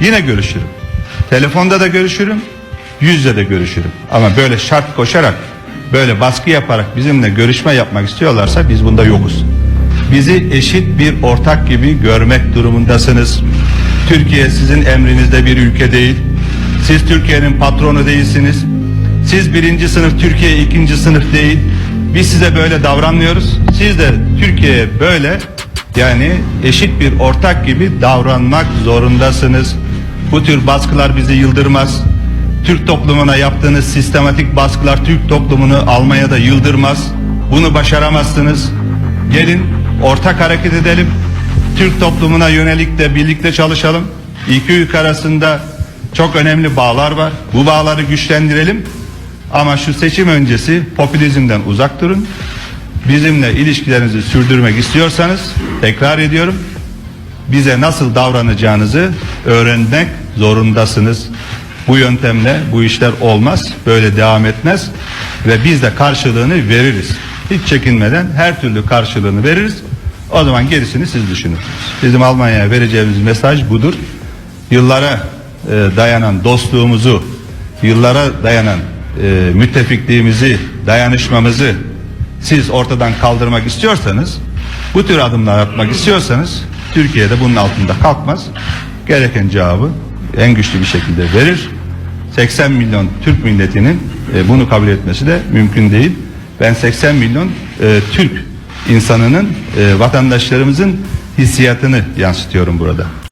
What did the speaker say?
Yine görüşürüm. Telefonda da görüşürüm. Yüz yüze de görüşürüm. Ama böyle şart koşarak, böyle baskı yaparak bizimle görüşme yapmak istiyorlarsa biz bunda yokuz. Bizi eşit bir ortak gibi görmek durumundasınız. Türkiye sizin emrinizde bir ülke değil. Siz Türkiye'nin patronu değilsiniz. Siz birinci sınıf, Türkiye ikinci sınıf değil. Biz size böyle davranmıyoruz. Siz de Türkiye'ye böyle yani eşit bir ortak gibi davranmak zorundasınız. Bu tür baskılar bizi yıldırmaz. Türk toplumuna yaptığınız sistematik baskılar Türk toplumunu Almanya'da yıldırmaz. Bunu başaramazsınız. Gelin ortak hareket edelim. Türk toplumuna yönelik de birlikte çalışalım. İki ülke arasında çok önemli bağlar var. Bu bağları güçlendirelim. Ama şu seçim öncesi popülizmden uzak durun. Bizimle ilişkilerinizi sürdürmek istiyorsanız tekrar ediyorum bize nasıl davranacağınızı öğrenmek zorundasınız. Bu yöntemle bu işler olmaz, böyle devam etmez ve biz de karşılığını veririz. Hiç çekinmeden her türlü karşılığını veririz. O zaman gerisini siz düşünürsünüz. Bizim Almanya'ya vereceğimiz mesaj budur. Yıllara e, dayanan dostluğumuzu, yıllara dayanan e, müttefikliğimizi, dayanışmamızı siz ortadan kaldırmak istiyorsanız, bu tür adımlar atmak istiyorsanız Türkiye'de bunun altında kalkmaz. Gereken cevabı en güçlü bir şekilde verir. 80 milyon Türk milletinin e, bunu kabul etmesi de mümkün değil. Ben 80 milyon e, Türk insanının, e, vatandaşlarımızın hissiyatını yansıtıyorum burada.